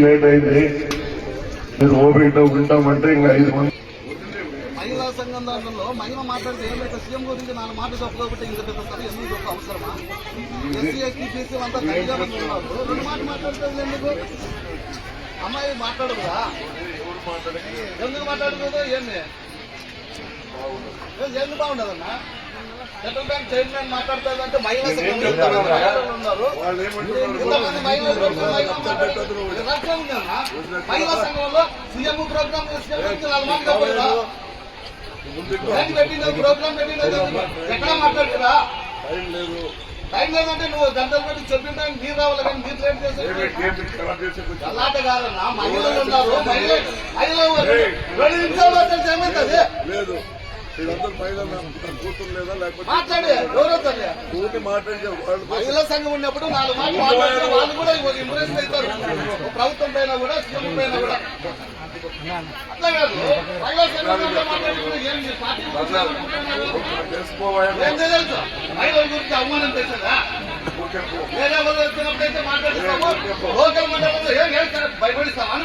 Late అయింది. మీరు ఓపిక ఉంటామంటే ఇంకా ఐదు మంది. మహిళా సంఘం దాంట్లో మహిళ మాట్లాడితే ఏమైతే సీఎం గురించి నాలుగు మాటలు చెప్పకపోతే ఇంత పెద్ద సభ ఎందుకు చెప్ప అవసరమా? ఎస్సీ ఎస్టీ బీసీ అంతా తల్లిగా ఉన్నారు రెండు మాటలు మాట్లాడుతుంది ఎందుకు? అమ్మాయి మాట్లాడదురా ఎందుకు మాట్లాడకూడదు ఏంది ఏ- ఎందుకు బాగుండదన్నా సెంట్రల్ బ్యాంక్ చైర్మన్ మాట్లాడుతుందంటే మహిళలు ఉన్నారు. ఇంతమంది మహిళలు మహిళా సంఘంలో సీఎం ప్రోగ్రామ్? దాన్ని పెట్టిన ప్రోగ్రామ్ పెట్టిన ఎక్కడ మాట్లాడుతురా టైం లేదంటే నువ్వు గంటలు పెట్టి చెప్పిన టైం మీరు రావాలి కానీ మీరు లేట్ చేస్తే అలాంటి కాదన్నా. మహిళలు ఉన్నారు. మహిళ- మహిళలు. రెండు నిమిషాలు మాట్లాడితే ఏమవుతుంది లేదు. వీళ్ళందరూ నా కూతురు లేదా లేకపోతే మాట్లాడి కూటి మాట్లాడితే వాళ్ళు మహిళా సంఘం ఉన్నప్పుడు నాలుగు మాటలు వాళ్ళు కూడా ఇంప్రెస్ అవుతారు. ప్రభుత్వం పైన కూడా సీఎం పైన కూడా. అట్లా కాదు. మహిళా సంఘంలో మాట్లాడుకుంటే ఏం మీ పార్టీ చేసుకోవాలి ఏం తెలుసు? మహిళల గురించి అవమానం చేశారా? వేరే వాళ్ళు వచ్చినప్పుడైతే మాట్లాడిస్తాము లోకల్ మండలంలో ఏం భయపడిస్తాం అని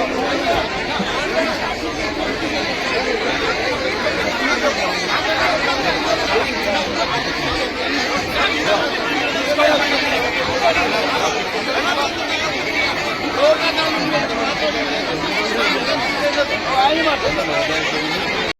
me matando, não, né?